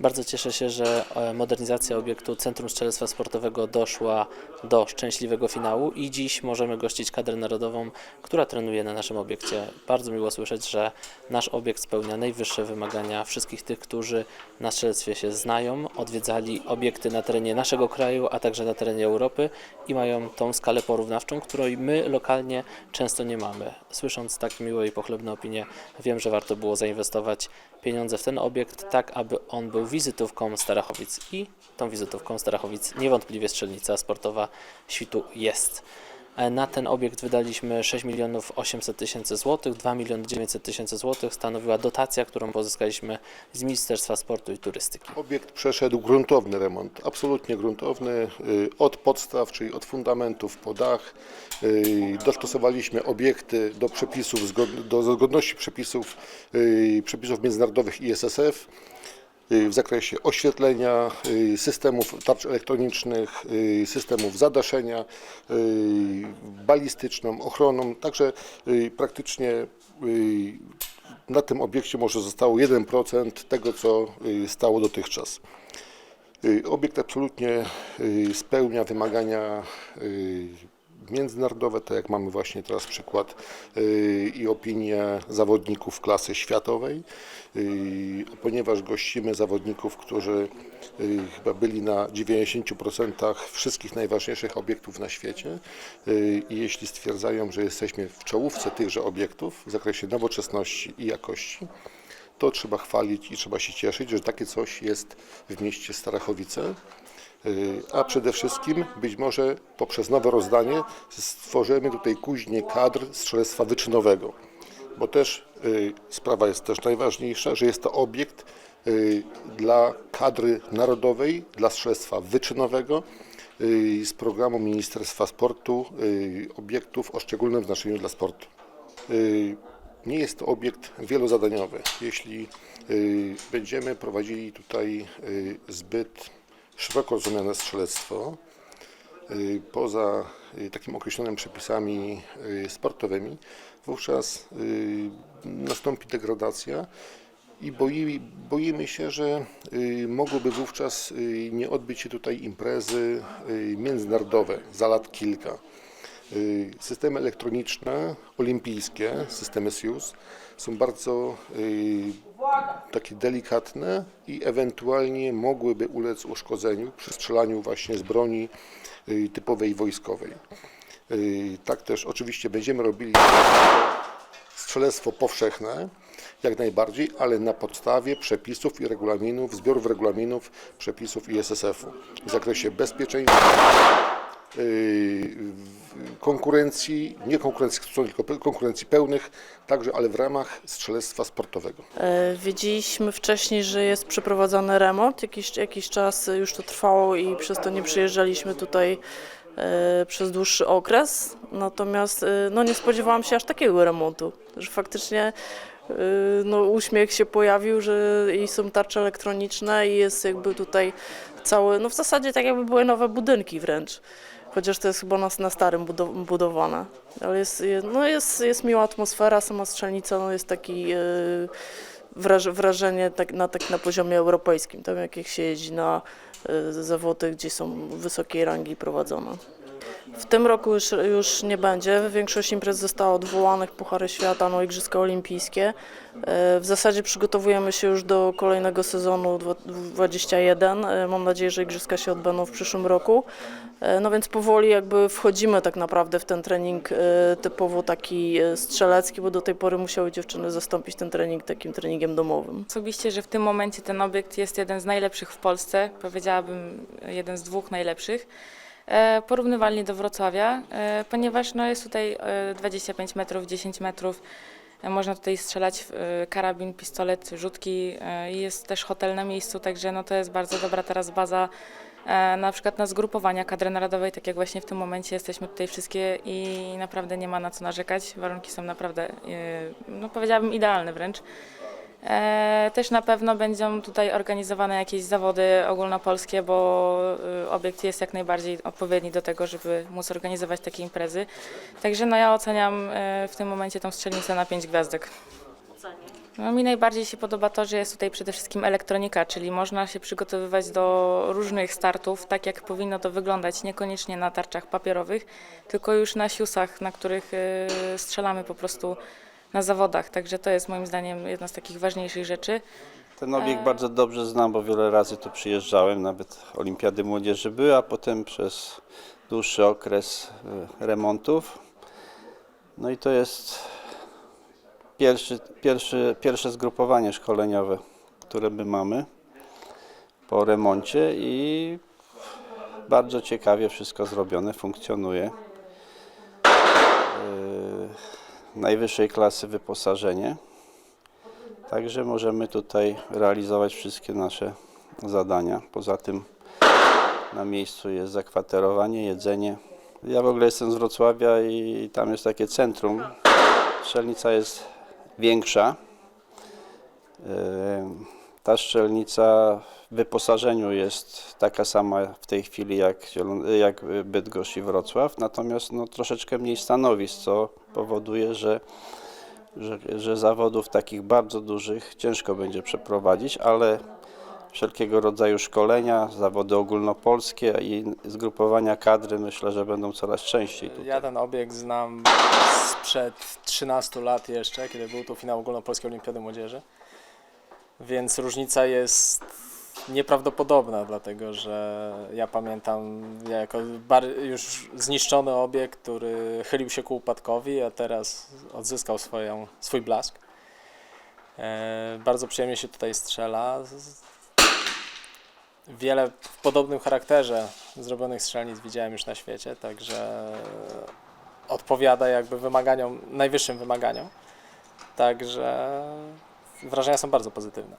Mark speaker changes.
Speaker 1: Bardzo cieszę się, że e, modernizacja obiektu Centrum Strzelectwa Sportowego doszła do szczęśliwego finału i dziś możemy gościć kadrę narodową, która trenuje na naszym obiekcie. Bardzo miło słyszeć, że nasz obiekt spełnia najwyższe wymagania wszystkich tych, którzy na strzelectwie się znają, odwiedzali obiekty na terenie naszego kraju, a także na terenie Europy i mają tą skalę porównawczą, której my lokalnie często nie mamy. Słysząc takie miłe i pochlebne opinie, wiem, że warto było zainwestować pieniądze w ten obiekt, tak aby on był wizytówką Starachowic. I tą wizytówką Starachowic niewątpliwie strzelnica sportowa Świtu jest. E, Na ten obiekt wydaliśmy 6 milionów 800 tysięcy złotych, 2 miliony 900 tysięcy złotych stanowiła dotacja, którą pozyskaliśmy z Ministerstwa Sportu i Turystyki.
Speaker 2: Obiekt przeszedł gruntowny remont, absolutnie gruntowny, y, od podstaw, czyli od fundamentów po dach. Y, Dostosowaliśmy obiekty do przepisów, do zgodności przepisów, y, przepisów międzynarodowych ISSF w zakresie oświetlenia, y, systemów tarcz elektronicznych, y, systemów zadaszenia, y, balistyczną, ochroną. Także y, praktycznie y, na tym obiekcie może zostało 1% tego, co y, stało dotychczas. Y, Obiekt absolutnie y, spełnia wymagania y, międzynarodowe, tak jak mamy właśnie teraz przykład y, i opinię zawodników klasy światowej, Y, ponieważ gościmy zawodników, którzy y, chyba byli na 90% wszystkich najważniejszych obiektów na świecie i jeśli stwierdzają, że jesteśmy w czołówce tychże obiektów w zakresie nowoczesności i jakości, to trzeba chwalić i trzeba się cieszyć, że takie coś jest w mieście Starachowice. Y, A przede wszystkim być może poprzez nowe rozdanie stworzymy tutaj kuźnię kadr strzelectwa wyczynowego. Bo też y, sprawa jest też najważniejsza, że jest to obiekt y, dla kadry narodowej, dla strzelectwa wyczynowego z programu Ministerstwa Sportu obiektów o szczególnym znaczeniu dla sportu. Nie jest to obiekt wielozadaniowy. Jeśli będziemy prowadzili tutaj zbyt szeroko rozumiane strzelectwo, y, poza y, takim określonym przepisami y, sportowymi, wówczas nastąpi degradacja i boi, boimy się, że mogłyby wówczas nie odbyć się tutaj imprezy międzynarodowe za lat kilka. Y, Systemy elektroniczne, olimpijskie, systemy SIUS są bardzo y, takie delikatne i ewentualnie mogłyby ulec uszkodzeniu przy strzelaniu właśnie z broni y, typowej wojskowej. Tak też oczywiście będziemy robili strzelectwo powszechne, jak najbardziej, ale na podstawie przepisów i regulaminów, zbiorów regulaminów, przepisów ISSF-u w zakresie bezpieczeństwa, konkurencji, nie konkurencji, tylko konkurencji pełnych, także, ale w ramach strzelectwa sportowego.
Speaker 3: E, Wiedzieliśmy wcześniej, że jest przeprowadzany remont. Jakiś, jakiś czas już to trwało i przez to nie przyjeżdżaliśmy tutaj e, przez dłuższy okres. Natomiast e, no, nie spodziewałam się aż takiego remontu, że faktycznie no, uśmiech się pojawił, że i są tarcze elektroniczne i jest jakby tutaj cały, no w zasadzie tak jakby były nowe budynki wręcz. Chociaż to jest chyba na, na starym budo- budowane. Ale jest, je- no jest, jest miła atmosfera, sama strzelnica no jest taki wraż, wrażenie tak, na, tak na poziomie europejskim, tam jak się jeździ na e, zawody, gdzie są wysokiej rangi prowadzone. W tym roku już, już nie będzie. Większość imprez została odwołanych, Puchary Świata, no Igrzyska Olimpijskie. E, W zasadzie przygotowujemy się już do kolejnego sezonu dwa- 21. E, Mam nadzieję, że Igrzyska się odbędą w przyszłym roku. E, No więc powoli jakby wchodzimy tak naprawdę w ten trening typowo taki strzelecki, bo do tej pory musiały dziewczyny zastąpić ten trening takim treningiem domowym.
Speaker 4: Osobiście, że w tym momencie ten obiekt jest jeden z najlepszych w Polsce, powiedziałabym jeden z dwóch najlepszych, porównywalnie do Wrocławia, e, ponieważ no, jest tutaj e, 25 metrów, 10 metrów, e, można tutaj strzelać e, karabin, pistolet, rzutki e, jest też hotel na miejscu, także no, to jest bardzo dobra teraz baza e, na przykład na zgrupowania kadry narodowej, tak jak właśnie w tym momencie jesteśmy tutaj wszystkie i naprawdę nie ma na co narzekać, warunki są naprawdę, e, no powiedziałabym idealne wręcz. E, Też na pewno będą tutaj organizowane jakieś zawody ogólnopolskie, bo y, obiekt jest jak najbardziej odpowiedni do tego, żeby móc organizować takie imprezy. Także no ja oceniam e, w tym momencie tą strzelnicę na 5 gwiazdek. No, mi najbardziej się podoba to, że jest tutaj przede wszystkim elektronika, czyli można się przygotowywać do różnych startów, tak jak powinno to wyglądać, niekoniecznie na tarczach papierowych, tylko już na siusach, na których y, strzelamy po prostu na zawodach. Także to jest moim zdaniem jedna z takich ważniejszych rzeczy.
Speaker 5: Ten obiekt bardzo dobrze znam, bo wiele razy tu przyjeżdżałem, nawet Olimpiady Młodzieży były, a potem przez dłuższy okres e, remontów. No i to jest pierwszy, pierwszy, pierwsze zgrupowanie szkoleniowe, które my mamy po remoncie i bardzo ciekawie wszystko zrobione, funkcjonuje. Najwyższej klasy wyposażenie. Także możemy tutaj realizować wszystkie nasze zadania. Poza tym na miejscu jest zakwaterowanie, jedzenie. Ja w ogóle jestem z Wrocławia i tam jest takie centrum. Strzelnica jest większa. Yy, Ta strzelnica w wyposażeniu jest taka sama w tej chwili jak, jak Bydgoszcz i Wrocław, natomiast no, troszeczkę mniej stanowisk, co powoduje, że że, że zawodów takich bardzo dużych ciężko będzie przeprowadzić, ale wszelkiego rodzaju szkolenia, zawody ogólnopolskie i zgrupowania kadry myślę, że będą coraz częściej tutaj.
Speaker 6: Ja ten obiekt znam sprzed 13 lat jeszcze, kiedy był tu finał Ogólnopolskiej Olimpiady Młodzieży. Więc różnica jest nieprawdopodobna, dlatego że ja pamiętam jako już zniszczony obiekt, który chylił się ku upadkowi, a teraz odzyskał swoją, swój blask. E, bardzo przyjemnie się tutaj strzela. Wiele w podobnym charakterze zrobionych strzelnic widziałem już na świecie, także odpowiada jakby wymaganiom, najwyższym wymaganiom. Także wrażenia są bardzo pozytywne.